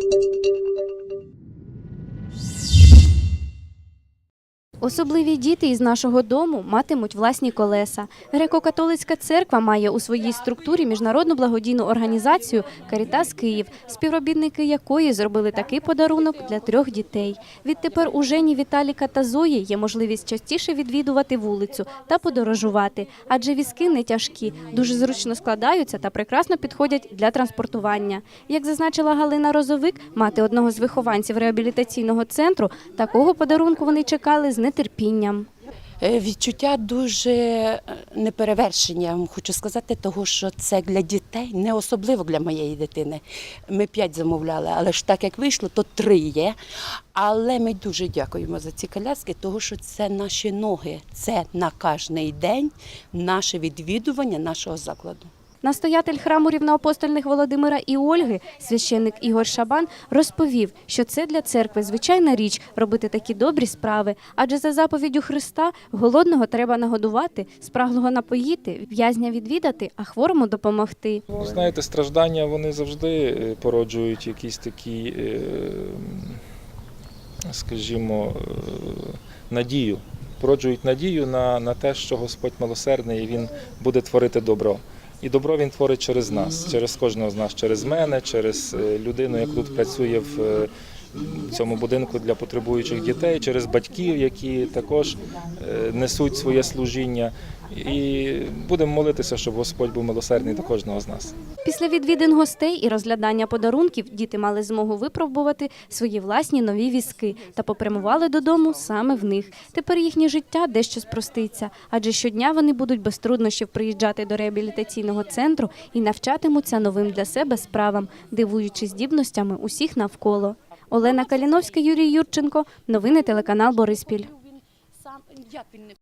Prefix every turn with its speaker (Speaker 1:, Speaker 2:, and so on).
Speaker 1: thank you Особливі діти із нашого дому матимуть власні колеса. Греко-католицька церква має у своїй структурі міжнародну благодійну організацію Карітас Київ, співробітники якої зробили такий подарунок для трьох дітей. Відтепер у Жені Віталіка та Зої є можливість частіше відвідувати вулицю та подорожувати, адже візки не тяжкі, дуже зручно складаються та прекрасно підходять для транспортування. Як зазначила Галина Розовик, мати одного з вихованців реабілітаційного центру, такого подарунку вони чекали з нетерпінням.
Speaker 2: Е, Відчуття дуже е, неперевершені, я вам хочу сказати, того, що це для дітей, не особливо для моєї дитини. Ми п'ять замовляли, але ж так як вийшло, то три є. Але ми дуже дякуємо за ці коляски, тому що це наші ноги, це на кожний день наше відвідування нашого закладу.
Speaker 1: Настоятель храму рівноапостольних Володимира і Ольги, священник Ігор Шабан, розповів, що це для церкви звичайна річ робити такі добрі справи, адже за заповіддю Христа голодного треба нагодувати, спраглого напоїти, в'язня відвідати, а хворому допомогти.
Speaker 3: Знаєте, страждання вони завжди е, породжують якісь такі, е, скажімо, е, надію. Породжують надію на, на те, що Господь милосердний і Він буде творити добро. І добро він творить через нас, через кожного з нас, через мене, через е, людину, яка тут працює в цьому будинку для потребуючих дітей, через батьків, які також е, несуть своє служіння. І будемо молитися, щоб Господь був милосердний до кожного з нас.
Speaker 1: Після відвідин гостей і розглядання подарунків діти мали змогу випробувати свої власні нові візки та попрямували додому саме в них. Тепер їхнє життя дещо спроститься, адже щодня вони будуть без труднощів приїжджати до реабілітаційного центру і навчатимуться новим для себе справам, дивуючи здібностями усіх навколо. Олена Каліновська, Юрій Юрченко. Новини телеканал Бориспіль.